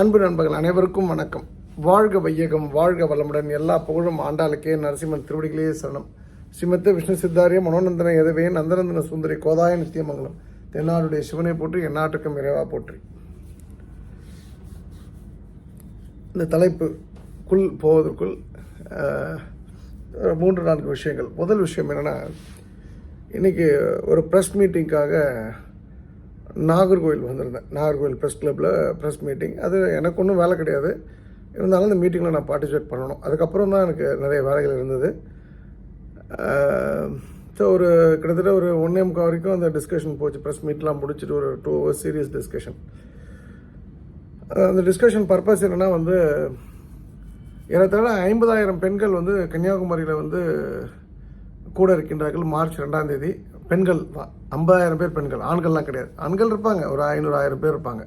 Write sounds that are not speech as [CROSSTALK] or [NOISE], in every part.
அன்பு நண்பர்கள் அனைவருக்கும் வணக்கம். வாழ்க வையகம் வாழ்க வளமுடன். எல்லா புகழும் ஆண்டாளுக்கே நரசிம்மன் திருவடிகளே சரணம். ஸ்ரீமத்த விஷ்ணு சித்தாரிய மனோநந்தன எதவே நந்தநந்தன சுந்தரி கோதாய நித்தியமங்கலம். தென்னாடுடைய சிவனை போற்றி எந்நாட்டுக்கும் இறைவா போற்றி. இந்த தலைப்புக்குள் போவதற்குள் மூன்று நான்கு விஷயங்கள். முதல் விஷயம் என்னென்னா இன்றைக்கி ஒரு ப்ரெஸ் மீட்டிங்காக நாகர்கோவில் வந்திருந்தேன். நாகர்கோவில் ப்ரெஸ் கிளப்பில் ப்ரெஸ் மீட்டிங் அது எனக்கு ஒன்றும் வேலை கிடையாது. இருந்தாலும் இந்த மீட்டிங்கில் நான் பார்ட்டிசிபேட் பண்ணணும். அதுக்கப்புறம் தான் எனக்கு நிறைய வேலைகள் இருந்தது. ஸோ ஒரு கிட்டத்தட்ட ஒரு ஒன்றே முக்கால் வரைக்கும் அந்த டிஸ்கஷன் போச்சு. ப்ரெஸ் மீட்லாம் முடிச்சுட்டு ஒரு டூ ஹவர்ஸ் சீரியஸ் டிஸ்கஷன் அந்த டிஸ்கஷன் பர்பஸ் என்னென்னா வந்து ஏறத்தாழ ஐம்பதாயிரம் பெண்கள் வந்து கன்னியாகுமரியில் வந்து கூட இருக்கின்றார்கள். மார்ச் ரெண்டாம் தேதி. பெண்கள் தான். ஐம்பதாயிரம் பேர் பெண்கள் ஆண்கள்லாம் கிடையாது. ஆண்கள் இருப்பாங்க ஒரு ஐநூறு ஆயிரம் பேர் இருப்பாங்க.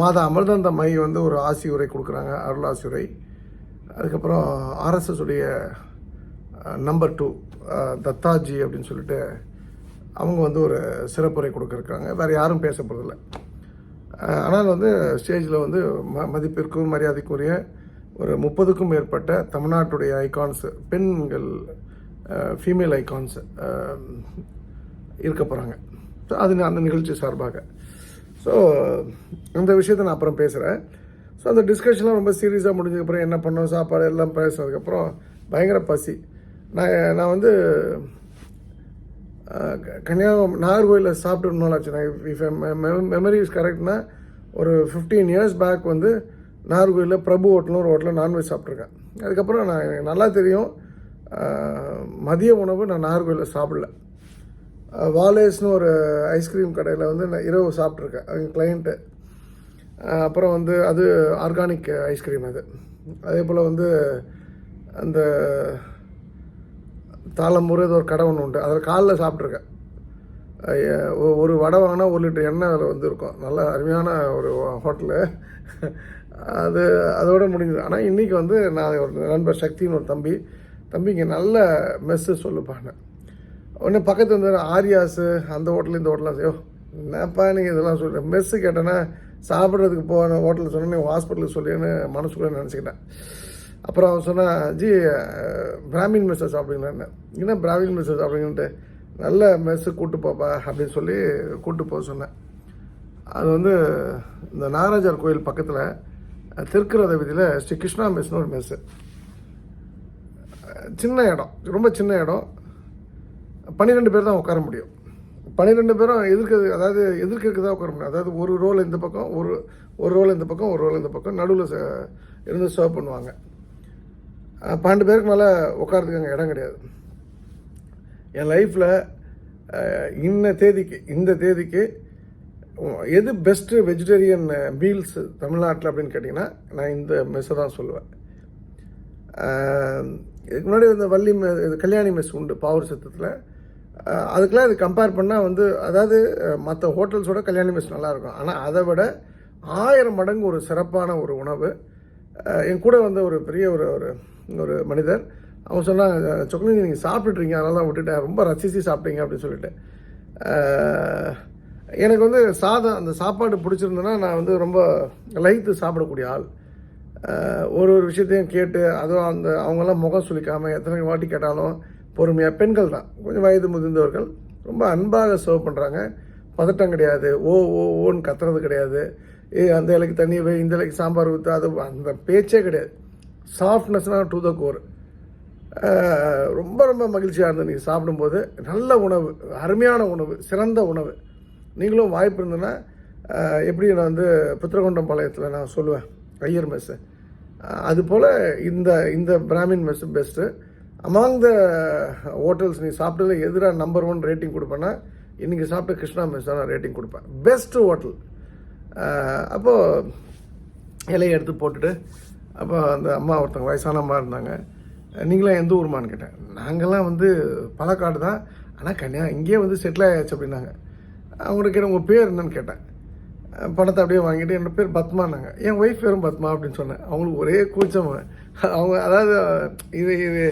மாதா அமிர்தந்த மை வந்து ஒரு ஆசி உரை கொடுக்குறாங்க அருள் ஆசி உரை அதுக்கப்புறம் ஆர்எஸ்எஸ் உடைய நம்பர் டூ தத்தாஜி அப்படின்னு சொல்லிட்டு அவங்க வந்து ஒரு சிறப்புரை கொடுக்க வேறு யாரும் பேச போகிறதில்ல ஆனால் வந்து ஸ்டேஜில் வந்து ம மதிப்பிற்கும் மரியாதைக்குரிய ஒரு முப்பதுக்கும் மேற்பட்ட தமிழ்நாட்டுடைய ஐகான்ஸ் பெண்கள் ஃபீமேல் ஐகான்ஸ் இருக்க போகிறாங்க ஸோ அது அந்த நிகழ்ச்சி சார்பாக. ஸோ அந்த விஷயத்த நான் அப்புறம் பேசுகிறேன் ஸோ அந்த டிஸ்கஷன்லாம் ரொம்ப சீரியஸாக முடிஞ்சதுக்கப்புறம் என்ன பண்ணோம் சாப்பாடு எல்லாம் பேசுனதுக்கப்புறம் பயங்கர பசி. நான் நான் வந்து கன்னியாகுமரி நாகர்கோயிலில் சாப்பிட்டு ஆச்சு. நான் இஃப் மெமரி இஸ் கரெக்ட்னா ஒரு ஃபிஃப்டீன் இயர்ஸ் பேக் வந்து நாகர்கோயிலில் பிரபு ஹோட்டலில் ஒரு ஹோட்டலில் நான்வெஜ் சாப்பிட்ருக்கேன் அதுக்கப்புறம் நான் எனக்கு நல்லா தெரியும். மதிய உணவு நான் நாகர்கோயிலில் சாப்பிடல. வாலேஸ்னு ஒரு ஐஸ்கிரீம் கடையில் வந்து நான் இரவு சாப்பிட்ருக்கேன் அவங்க கிளைண்ட்டு அப்புறம் வந்து அது ஆர்கானிக் ஐஸ்கிரீம் அது. அதே போல் வந்து அந்த தாளம்பூர் ஏதோ ஒரு கடை ஒன்று உண்டு. அதில் காலைல சாப்பிட்ருக்கேன் ஒரு வடை வாங்கினா ஒரு லிட்டர் எண்ணெய் அதில் வந்து இருக்கும் நல்ல அருமையான ஒரு ஹோட்டலு. அது அதோட முடிஞ்சது. ஆனால் இன்றைக்கி வந்து நான் ஒரு நண்பர் சக்தின்னு ஒரு தம்பி. தம்பி இங்கே நல்ல மெஸ்ஸு சொல்லுப்பாங்க. உடனே பக்கத்து வந்து ஆரியாஸு அந்த ஹோட்டல் இந்த ஹோட்டலாம் ஐயோ என்னப்பா நீங்கள் இதெல்லாம் சொல்கிறேன் மெஸ்ஸு கேட்டேன்னா சாப்பிட்றதுக்கு போன ஹோட்டலில் சொன்னேன் ஹாஸ்பிட்டலுக்கு சொல்லின்னு மனசுக்குள்ளே நினச்சிக்கிட்டேன். அப்புறம் அவன் சொன்னா ஜி பிராமின் மெஸ்ஸை சாப்பிடுங்களேன்னு என்ன. பிராமின் மெஸ்ஸை சாப்பிடுங்கன்ட்டு? நல்ல மெஸ்ஸு கூட்டு போப்பா அப்படின்னு சொல்லி கூட்டு போக சொன்னேன். அது வந்து இந்த நாராஜார் கோயில் பக்கத்தில் திருக்குறத விதியில் ஸ்ரீ கிருஷ்ணா மெஸ்னு ஒரு மெஸ்ஸு சின்ன இடம் ரொம்ப சின்ன இடம். பன்னிரெண்டு பேர் தான் உட்கார முடியும். பன்னிரெண்டு பேரும் எதிர்க்கிறது அதாவது எதிர்க்கிறதுக்கு தான் உட்கார முடியும். அதாவது ஒரு ரோல் இந்த பக்கம் ஒரு ஒரு ரோல் இந்த பக்கம் ஒரு ரோல் இந்த பக்கம். நடுவில் இருந்து சர்வ் பண்ணுவாங்க. பன்னெண்டு பேருக்கு மேலே உட்காரதுக்கு அங்கே இடம் கிடையாது. என் லைஃப்பில் இன்ன தேதிக்கு இந்த தேதிக்கு எது பெஸ்ட்டு வெஜிடேரியன் மீல்ஸ் தமிழ்நாட்டில் அப்படின்னு கேட்டிங்கன்னா நான் இந்த மெஸ்ஸை தான் சொல்லுவேன். இதுக்கு முன்னாடி இந்த வள்ளி இது கல்யாணி மெஸ் உண்டு பாவூர் சத்தத்தில். அதுக்கெலாம் இது கம்பேர் பண்ணால் வந்து அதாவது மற்ற ஹோட்டல்ஸோட கல்யாணி மெஸ் நல்லாயிருக்கும். ஆனால் அதை விட ஆயிரம் மடங்கு ஒரு சிறப்பான ஒரு உணவு. என் கூட வந்து ஒரு பெரிய ஒரு ஒரு ஒரு மனிதர் அவன் சொன்னாங்க சொக்கலிங்க நீங்கள் சாப்பிட்டுட்றீங்க அதனால தான் விட்டுட்டேன். ரொம்ப ரசித்து சாப்பிட்டீங்க அப்படின்னு சொல்லிட்டு. எனக்கு வந்து சாதம் அந்த சாப்பாடு பிடிச்சிருந்தேன்னா நான் வந்து ரொம்ப லைத்து சாப்பிடக்கூடிய ஆள். ஒரு ஒரு விஷயத்தையும் கேட்டு அதுவும் அந்த அவங்களாம் முகம் சுளிக்காமல் எத்தனை வாட்டி கேட்டாலும் பொறுமையாக பெண்கள் தான். கொஞ்சம் வயது முதிர்ந்தவர்கள் ரொம்ப அன்பாக சர்வ் பண்ணுறாங்க பதட்டம் கிடையாது. ஓ ஓ ஓன்னு கத்துறது கிடையாது. ஏ அந்த இலைக்கு தண்ணி வை இந்த இலைக்கு சாம்பார் ஊற்று அது அந்த பேச்சே கிடையாது. சாஃப்ட்னஸ்னால் டு த கோர் ரொம்ப ரொம்ப மகிழ்ச்சியாக இருந்தது நீங்கள் சாப்பிடும்போது. நல்ல உணவு அருமையான உணவு சிறந்த உணவு. நீங்களும் வாய்ப்பு இருந்ததுன்னா எப்படி நான் வந்து புத்திரகொண்டம் பாளையத்தில் நான் சொல்லுவேன். ஐயர் மெஸ்ஸு. அது போல் இந்த இந்த Brahmin mess best. Among the hotels நீ சாப்பிட்டதில் எதிராக நம்பர் ஒன் ரேட்டிங் கொடுப்பேன்னா இன்றைக்கி சாப்பிட்ட கிருஷ்ணா மெஸ் தான் நான் ரேட்டிங் கொடுப்பேன். பெஸ்ட்டு ஹோட்டல் அப்போது இலையை எடுத்து போட்டுட்டு அப்போ அந்த அம்மா ஒருத்தவங்க வயசான அம்மா இருந்தாங்க. நீங்களாம் எந்த ஊருமான்னு கேட்டேன். நாங்கள்லாம் வந்து பழக்காடு தான். ஆனால் கன்னியா இங்கேயே வந்து செட்டில் ஆயாச்சு அப்படின்னாங்க. அவங்கள்ட்ட கேட்டேன் உங்கள் பேர் என்னன்னு கேட்டேன். பணத்தை அப்படியே வாங்கிட்டு என் பேர் பத்மானாங்க என் ஒய்ஃப் பேரும் பத்மா அப்படின்னு சொன்னேன். அவங்களுக்கு ஒரே கூச்சம். அவங்க அதாவது இது இது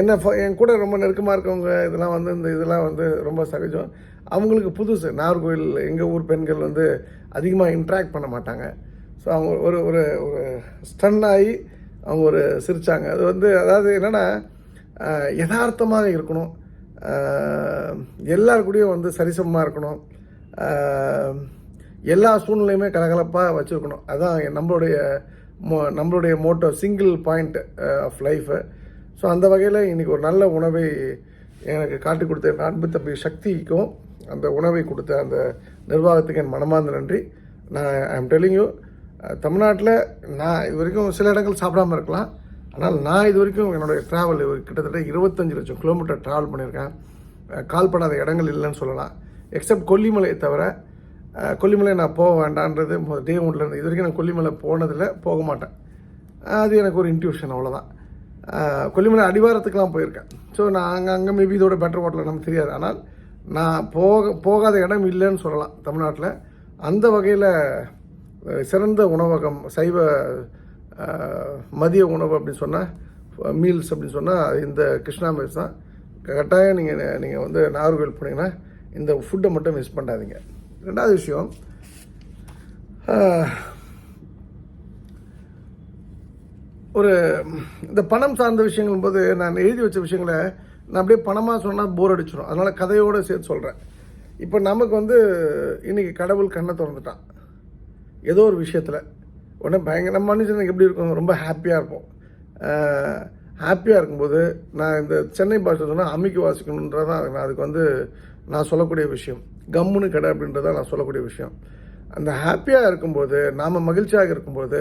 என்ன என் கூட ரொம்ப நெருக்கமாக இருக்கவங்க இதெல்லாம் வந்து இந்த இதெல்லாம் வந்து ரொம்ப சகஜம். அவங்களுக்கு புதுசு. நாகர்கோவில் எங்கள் ஊர் பெண்கள் வந்து அதிகமாக இன்ட்ராக்ட் பண்ண மாட்டாங்க. ஸோ அவங்க ஒரு ஒரு ஒரு ஸ்டன் ஆகி அவங்க ஒரு சிரித்தாங்க அது வந்து அதாவது என்னென்னா யதார்த்தமாக இருக்கணும். எல்லாருக்கூடையும் எல்லார் கூடயும் வந்து சரிசமமாக இருக்கணும். எல்லா சூழ்நிலையுமே கலகலப்பாக வச்சுருக்கணும். அதுதான் நம்மளுடைய மோ நம்மளுடைய motto single point of life so அந்த வகையில் இன்றைக்கி ஒரு நல்ல உணவை எனக்கு காட்டி கொடுத்த என் அன்பு தம்பி சக்திக்கும் அந்த உணவை கொடுத்த அந்த நிர்வாகத்துக்கு என் மனமார்ந்த நன்றி. நான் I am telling you uh, தமிழ்நாட்டில் நான் இது வரைக்கும் சில இடங்கள் சாப்பிடாம இருக்கலாம். ஆனால் நான் இது வரைக்கும் என்னுடைய ட்ராவல் கிட்டத்தட்ட இருபத்தஞ்சு லட்சம் கிலோமீட்டர் ட்ராவல் பண்ணியிருக்கேன். கால் பண்ணாத இடங்கள் இல்லைன்னு சொல்லலாம். எக்ஸப்ட் கொல்லிமலையை தவிர கொல்லிமலை நான் போக வேண்டான்றது டே ஒன்லேருந்து இது வரைக்கும் நான் கொல்லிமலை போனதில்லை போக மாட்டேன். அது எனக்கு ஒரு இன்ட்யூஷன் அவ்வளோதான் கொல்லிமலை அடிவாரத்துக்கெலாம் போயிருக்கேன். ஸோ நான் அங்கே அங்கே மேபி இதோட பெட்டர் ஹோட்டல் நமக்கு தெரியாது. ஆனால் நான் போக போகாத இடம் இல்லைன்னு சொல்லலாம் தமிழ்நாட்டில். அந்த வகையில் சிறந்த உணவகம் சைவ மதிய உணவு அப்படின்னு சொன்னால் மீல்ஸ் அப்படின்னு சொன்னால் இந்த கிருஷ்ணா மீல்ஸ் தான். கட்டாயம் நீங்கள் நீங்கள் வந்து நாகர்கோவில் போனீங்கன்னா இந்த ஃபுட்டை மட்டும் மிஸ் பண்ணாதீங்க. ரெண்டாவது விஷயம் ஒரு இந்த பணம் சார்ந்த விஷயங்கள் போது நான் எழுதி வச்ச விஷயங்களை நான் அப்படியே பணமாக சொன்னால் போர் அடிச்சிடும் அதனால் கதையோடு சேர்த்து சொல்கிறேன் இப்போ நமக்கு வந்து இன்னைக்கு கடவுள் கண்ணை திறந்துட்டான். ஏதோ ஒரு விஷயத்தில். உடனே பயங்கர மனுஷனுக்கு எப்படி இருக்கும்? ரொம்ப ஹாப்பியாக இருப்போம். ஹாப்பியாக இருக்கும்போது நான் இந்த சென்னை பாஷை சொன்னால் அமைக்கு வாசிக்கணுன்றதான் நான் அதுக்கு வந்து நான் சொல்லக்கூடிய விஷயம். கம்முன்னு கடை அப்படின்றதான் நான் சொல்லக்கூடிய விஷயம். அந்த ஹாப்பியாக இருக்கும்போது நாம் மகிழ்ச்சியாக இருக்கும்போது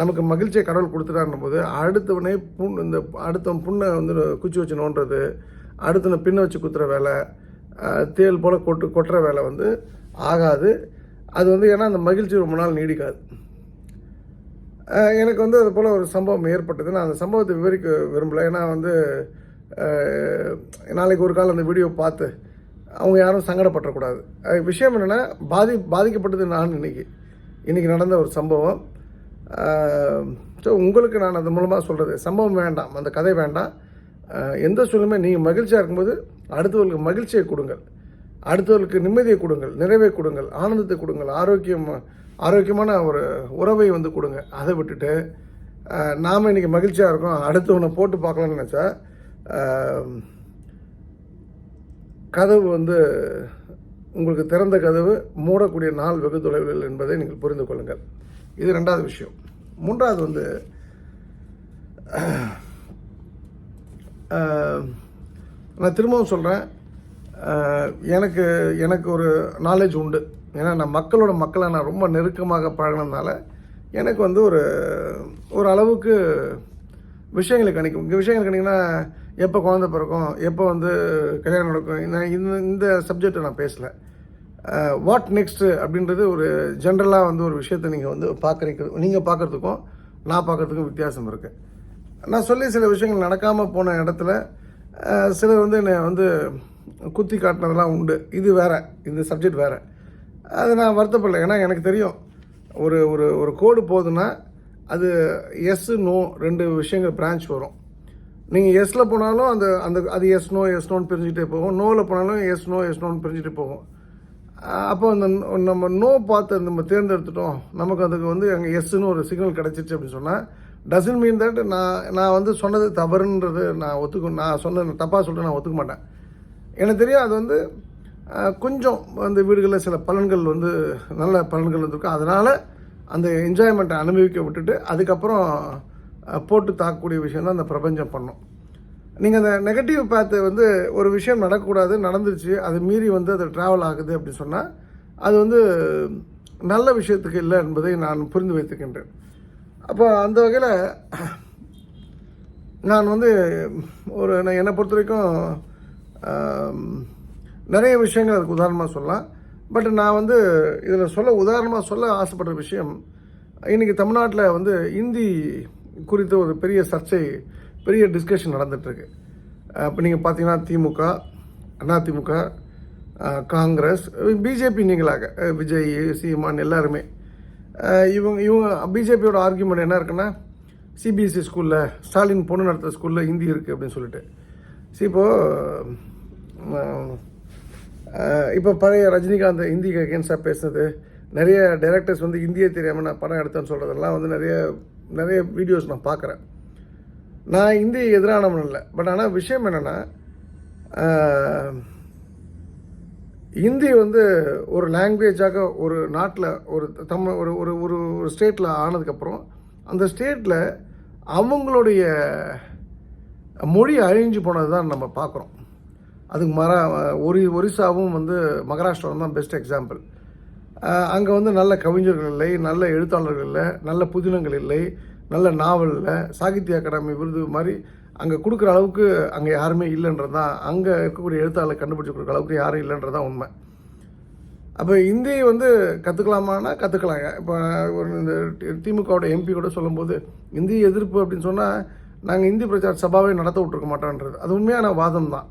நமக்கு மகிழ்ச்சியை கடவுள் கொடுத்துட்டாருன்னும் போது அடுத்தவனே புண் இந்த அடுத்தவன் புண்ணை வந்து குச்சி வச்சு நோண்டுறது அடுத்தவனை பின்ன வச்சு குத்துற வேலை தேல் தேள் போல் கொட்டு கொட்டுற வேலை வந்து ஆகாது. அது வந்து ஏன்னா அந்த மகிழ்ச்சி ரொம்ப நாள் நீடிக்காது. எனக்கு வந்து அது போல் ஒரு சம்பவம் ஏற்பட்டது. நான் அந்த சம்பவத்தை விவரிக்க விரும்பலை. ஏன்னா வந்து நாளைக்கு ஒரு காலம் அந்த வீடியோ பார்த்து அவங்க யாரும் சங்கடப்படக்கூடாது விஷயம் என்னென்னா பாதி பாதிக்கப்பட்டது நான் இன்னைக்கு. இன்னைக்கு நடந்த ஒரு சம்பவம். ஸோ உங்களுக்கு நான் அது மூலமாக சொல்கிறது சம்பவம் வேண்டாம் அந்த கதை வேண்டாம். எந்த சூழ்நிலையுமே நீங்கள் மகிழ்ச்சியாக இருக்கும்போது அடுத்தவர்களுக்கு மகிழ்ச்சியை கொடுங்கள். அடுத்தவர்களுக்கு நிம்மதியை கொடுங்கள் நிறைவை கொடுங்கள் ஆனந்தத்தை கொடுங்கள் ஆரோக்கியம் ஆரோக்கியமான ஒரு உறவை வந்து கொடுங்க. அதை விட்டுட்டு நாம் நாம இன்னைக்கு மகிழ்ச்சியாக இருக்கோம் அடுத்தவனை போட்டு பார்க்கலாம்னு நினச்சா கதவு வந்து உங்களுக்கு திறந்த கதவு மூடக்கூடிய நாள் வெகு தொலைவில் என்பதை நீங்கள் புரிந்து கொள்ளுங்கள். இது ரெண்டாவது விஷயம். மூன்றாவது வந்து நான் திரும்பவும் சொல்கிறேன் எனக்கு எனக்கு ஒரு நாலேஜ் உண்டு. ஏன்னா நான் மக்களோட மக்களை நான் ரொம்ப நெருக்கமாக பழகினதுனால எனக்கு வந்து ஒரு ஒரு அளவுக்கு விஷயங்களை கணிக்கும். இங்கே விஷயங்கள் கணிங்கன்னா எப்போ குழந்தை பிறக்கும் எப்போ வந்து கல்யாணம் நடக்கும் நான் இந்த இந்த சப்ஜெக்டை நான் பேசலை. வாட் நெக்ஸ்ட்டு அப்படின்றது ஒரு ஜென்ரலாக வந்து ஒரு விஷயத்தை நீங்கள் வந்து பார்க்குறீங்க நீங்கள் பார்க்குறதுக்கும் நான் பார்க்குறதுக்கும் வித்தியாசம் இருக்குது நான் சொல்லி சில விஷயங்கள் நடக்காமல் போன இடத்துல சிலர் வந்து என்னை வந்து குத்தி காட்டினதெல்லாம் உண்டு. இது வேறு இந்த சப்ஜெக்ட் வேறு. அது நான் வருத்தப்படலை. ஏன்னா எனக்கு தெரியும் ஒரு ஒரு ஒரு கோடு போகுதுன்னா அது எஸ் நோ ரெண்டு விஷயங்கள் பிரான்ச் வரும். நீங்கள் எஸ்ஸில் போனாலும் அந்த அந்த அது எஸ் நோ எஸ் நோன்னு பிரிஞ்சுட்டே போகும். நோவில் போனாலும் எஸ் நோ எஸ் நோன்னு பிரிஞ்சுட்டு போகும். அப்போ அந்த நம்ம நோ பார்த்து நம்ம தேர்ந்தெடுத்துட்டோம். நமக்கு அதுக்கு வந்து அங்கே எஸ்ன்னு ஒரு சிக்னல் கிடச்சிச்சு அப்படின்னு சொன்னால் டசன் மீன் தட் நான் நான் வந்து சொன்னது தவறுன்றது நான் ஒத்துக்க நான் சொன்னது தப்பாக சொல்லிட்டு நான் ஒத்துக்க மாட்டேன். எனக்கு தெரியும் அது வந்து கொஞ்சம் அந்த வீடுகளில் சில பலன்கள் வந்து நல்ல பலன்கள் வந்திருக்கும் அதனால் அந்த என்ஜாய்மெண்ட்டை அனுபவிக்க விட்டுட்டு அதுக்கப்புறம் போட்டு தாக்கக்கூடிய விஷயம் தான் அந்த பிரபஞ்சம் பண்ணும். நீங்கள் அந்த நெகட்டிவ் பார்த்து வந்து ஒரு விஷயம் நடக்கக்கூடாது நடந்துருச்சு அது மீறி வந்து அது ட்ராவல் ஆகுது அப்படின்னு சொன்னால் அது வந்து நல்ல விஷயத்துக்கு இல்லை என்பதை நான் புரிந்து வைத்துக்கின்றேன். அப்போ அந்த வகையில் நான் வந்து ஒரு என்னை பொறுத்த வரைக்கும் நிறைய விஷயங்கள் அதுக்கு உதாரணமாக சொல்லலாம். பட் நான் வந்து இதில் சொல்ல உதாரணமாக சொல்ல ஆசைப்படுற விஷயம் இன்றைக்கி தமிழ்நாட்டில் வந்து இந்தி குறித்த ஒரு பெரிய சர்ச்சை பெரிய டிஸ்கஷன் நடந்துகிட்ருக்கு இப்போ நீங்கள் பார்த்தீங்கன்னா திமுக அதிமுக திமுக காங்கிரஸ் பிஜேபி நீங்களாக விஜய் சீமான் எல்லாருமே. இவங்க இவங்க பிஜேபியோட ஆர்கியூமெண்ட் என்ன இருக்குன்னா சிபிஎஸ்சி ஸ்கூலில் ஸ்டாலின் பொண்ணு நடத்துகிற ஸ்கூலில் ஹிந்தி இருக்குது அப்படின்னு சொல்லிட்டு. சரி இப்போது இப்போ பழைய ரஜினிகாந்த் ஹிந்திக்கு அகேன்ஸ்டாக பேசுனது நிறைய டைரக்டர்ஸ் வந்து இந்தியே தெரியாமல் நான் படம் எடுத்தேன்னு சொல்கிறதெல்லாம் வந்து நிறைய நிறைய வீடியோஸ் நான் பார்க்குறேன். நான் இந்தியை எதிரானவன் இல்லை பட் ஆனால் விஷயம் என்னென்னா இந்தி வந்து ஒரு லாங்குவேஜாக ஒரு நாட்டில் ஒரு தமிழ் ஒரு ஒரு ஒரு ஒரு ஸ்டேட்டில் ஆனதுக்கப்புறம் அந்த ஸ்டேட்டில் அவங்களுடைய மொழி அழிஞ்சு போனது தான் நம்ம பார்க்குறோம். அதுக்கு மர ஒரி ஒரிசாவும் வந்து மகாராஷ்டிராவும் தான் பெஸ்ட் எக்ஸாம்பிள் அங்கே வந்து நல்ல கவிஞர்கள் இல்லை நல்ல எழுத்தாளர்கள் இல்லை நல்ல புதினங்கள் இல்லை நல்ல நாவல் இல்லை சாகித்ய அகாடமி விருது மாதிரி அங்கே கொடுக்குற அளவுக்கு அங்கே யாருமே இல்லைன்றது தான் அங்கே இருக்கக்கூடிய எழுத்தாளர் கண்டுபிடிச்சி கொடுக்குற அளவுக்கு யாரும் இல்லைன்றது தான் உண்மை. அப்போ இந்தியை வந்து கற்றுக்கலாமான்னா கற்றுக்கலாங்க இப்போ ஒரு இந்த திமுகவோட எம்பி கூட சொல்லும்போது இந்திய எதிர்ப்பு அப்படின்னு சொன்னால் நாங்கள் இந்தி பிரச்சார சபாவே நடத்த விட்ருக்க மாட்டோன்றது. அது உண்மையான வாதம் தான்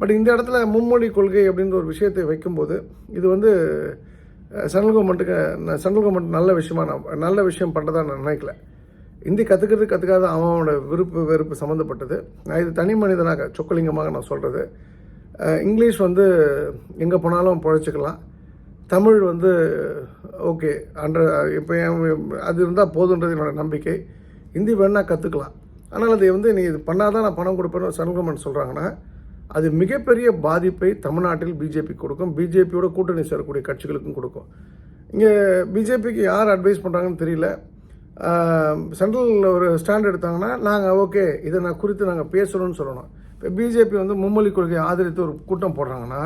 பட் இந்த இடத்துல மும்மொழி கொள்கை அப்படின்ற ஒரு விஷயத்தை வைக்கும்போது இது வந்து சென்ட்ரல் கவர்மெண்ட்டுக்கு சென்ட்ரல் கவர்மெண்ட் நல்ல விஷயமா நான் நல்ல விஷயம் பண்ணுறதா நான் நினைக்கல. இந்தி கற்றுக்கிறது கற்றுக்காத அவனோட விருப்பு வெறுப்பு சம்மந்தப்பட்டது நான் இது தனி மனிதனாக சொக்கலிங்கமாக நான் சொல்கிறது இங்கிலீஷ் வந்து எங்கே போனாலும் பிழைச்சிக்கலாம். தமிழ் வந்து ஓகே அன்ற இப்போ அது இருந்தால் போதுன்றது என்னோடய நம்பிக்கை. ஹிந்தி வேணால் கற்றுக்கலாம் ஆனால் அது வந்து நீ இது பண்ணாதான் நான் பணம் கொடுப்பேன்னு சென்ட்ரல் கவர்மெண்ட் சொல்கிறாங்கன்னா அது மிகப்பெரிய பாதிப்பை தமிழ்நாட்டில் பிஜேபி கொடுக்கும். பிஜேபியோட கூட்டணி சேரக்கூடிய கட்சிகளுக்கும் கொடுக்கும். இங்கே பிஜேபிக்கு யார் அட்வைஸ் பண்ணுறாங்கன்னு தெரியல. சென்ட்ரலில் ஒரு ஸ்டாண்ட் எடுத்தாங்கன்னா நாங்கள் ஓகே இதை நான் குறித்து நாங்கள் பேசணும்னு சொல்லணும். இப்போ பிஜேபி வந்து மும்மொழி கொள்கையை ஆதரித்து ஒரு கூட்டம் போடுறாங்கன்னா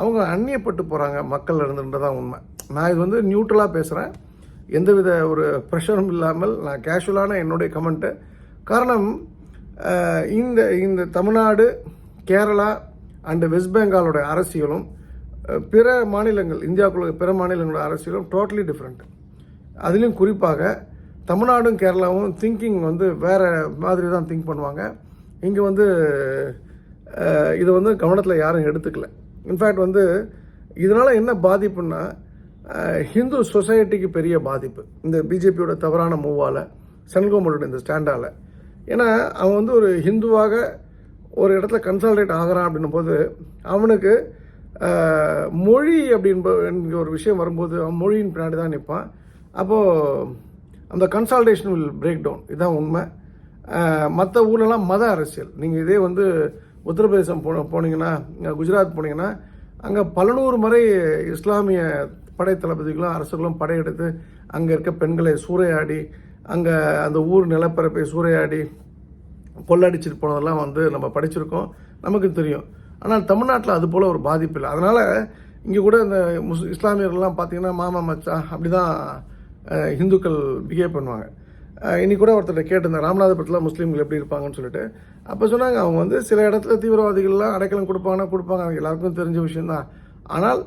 அவங்க அந்நியப்பட்டு போகிறாங்க மக்கள் இருந்துன்றதான் உண்மை. நான் இது வந்து நியூட்ரலாக பேசுகிறேன் எந்தவித ஒரு ப்ரெஷரும் இல்லாமல் நான் கேஷுவலான என்னுடைய கமெண்ட்டு காரணம் இந்த இந்த தமிழ்நாடு கேரளா அண்டு வெஸ்ட் பெங்காலோட அரசியலும் பிற மாநிலங்கள் இந்தியாவுக்குள்ள பிற மாநிலங்களோட அரசியலும் டோட்டலி டிஃப்ரெண்ட் அதுலேயும் குறிப்பாக தமிழ்நாடும் கேரளாவும் திங்கிங் வந்து வேறு மாதிரி தான் திங்க் பண்ணுவாங்க. இங்கே வந்து இதை வந்து கவனத்தில் யாரும் எடுத்துக்கல. இன்ஃபேக்ட் வந்து இதனால் என்ன பாதிப்புன்னா ஹிந்து சொசைட்டிக்கு பெரிய பாதிப்பு. இந்த பிஜேபியோட தவறான மூவால் சென்கோமலோட இந்த ஸ்டாண்டால் ஏன்னா அவன் வந்து ஒரு ஹிந்துவாக ஒரு இடத்துல கன்சால்டேட் ஆகிறான் அப்படின்னும் போது அவனுக்கு மொழி அப்படின்ற ஒரு விஷயம் வரும்போது அவன் மொழியின் பின்னாடி தான் நிற்பான். அப்போது அந்த கன்சால்டேஷன் வில் பிரேக் டவுன் இதுதான் உண்மை. மற்ற ஊர்லலாம் மத அரசியல். நீங்கள் இதே வந்து உத்தரப்பிரதேசம் போ போனீங்கன்னா குஜராத் போனீங்கன்னா அங்கே பல நூறு முறை இஸ்லாமிய படை தளபதிகளும் அரசுகளும் படையெடுத்து அங்கே இருக்க பெண்களை சூறையாடி அங்கே அந்த ஊர் நிலப்பரப்பை சூறையாடி கொள்ளடிச்சிட்டு போனதெல்லாம் வந்து நம்ம படிச்சிருக்கோம். நமக்கு தெரியும். ஆனால் தமிழ்நாட்டில் அது போல் ஒரு பாதிப்பு இல்லை. அதனால் இங்கே கூட இந்த முஸ் இஸ்லாமியர்கள்லாம் பார்த்தீங்கன்னா மாமா மச்சா அப்படி தான் ஹிந்துக்கள் பிஹேவ் பண்ணுவாங்க. இன்னி கூட ஒருத்தர் கேட்டிருந்தேன் ராமநாதபுரத்தில் முஸ்லீம்கள் எப்படி இருப்பாங்கன்னு சொல்லிட்டு. அப்போ சொன்னாங்க அவங்க வந்து சில இடத்துல தீவிரவாதிகள்லாம் அடைக்கலம் கொடுப்பாங்கன்னா கொடுப்பாங்க. எல்லாருக்கும் தெரிஞ்ச விஷயந்தான் ஆனால்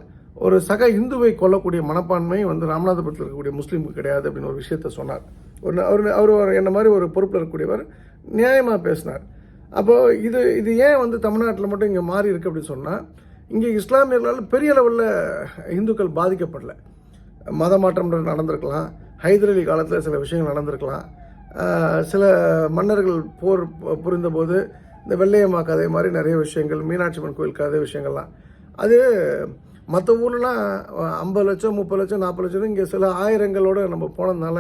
ஒரு சக இந்துவை கொல்லக்கூடிய மனப்பான்மை வந்து ராமநாதபுரத்தில் இருக்கக்கூடிய முஸ்லீமுக்கு கிடையாது அப்படின்னு ஒரு விஷயத்த சொன்னார். ஒரு அவர் அவர் என்ன மாதிரி ஒரு பொறுப்பில் இருக்கக்கூடியவர் நியாயமாக பேசினார். அப்போது இது இது ஏன் வந்து தமிழ்நாட்டில் மட்டும் இங்கே மாறி இருக்குது அப்படின்னு சொன்னால் இங்கே இஸ்லாமியர்களால் பெரிய லெவலில் இந்துக்கள் பாதிக்கப்படல. மத மாற்றம் நடந்திருக்கலாம் ஹைதரலி அலி காலத்தில் சில விஷயங்கள் நடந்திருக்கலாம். சில மன்னர்கள் போர் புரிந்தபோது இந்த வெள்ளையம்மா கதை மாதிரி நிறைய விஷயங்கள் மீனாட்சி அம்மன் கோயில் கதை விஷயங்கள்லாம். அது மற்ற ஊர்லாம் ஐம்பது லட்சம் முப்பது லட்சம் நாற்பது லட்சம் இங்கே சில ஆயிரங்களோடு நம்ம போனதுனால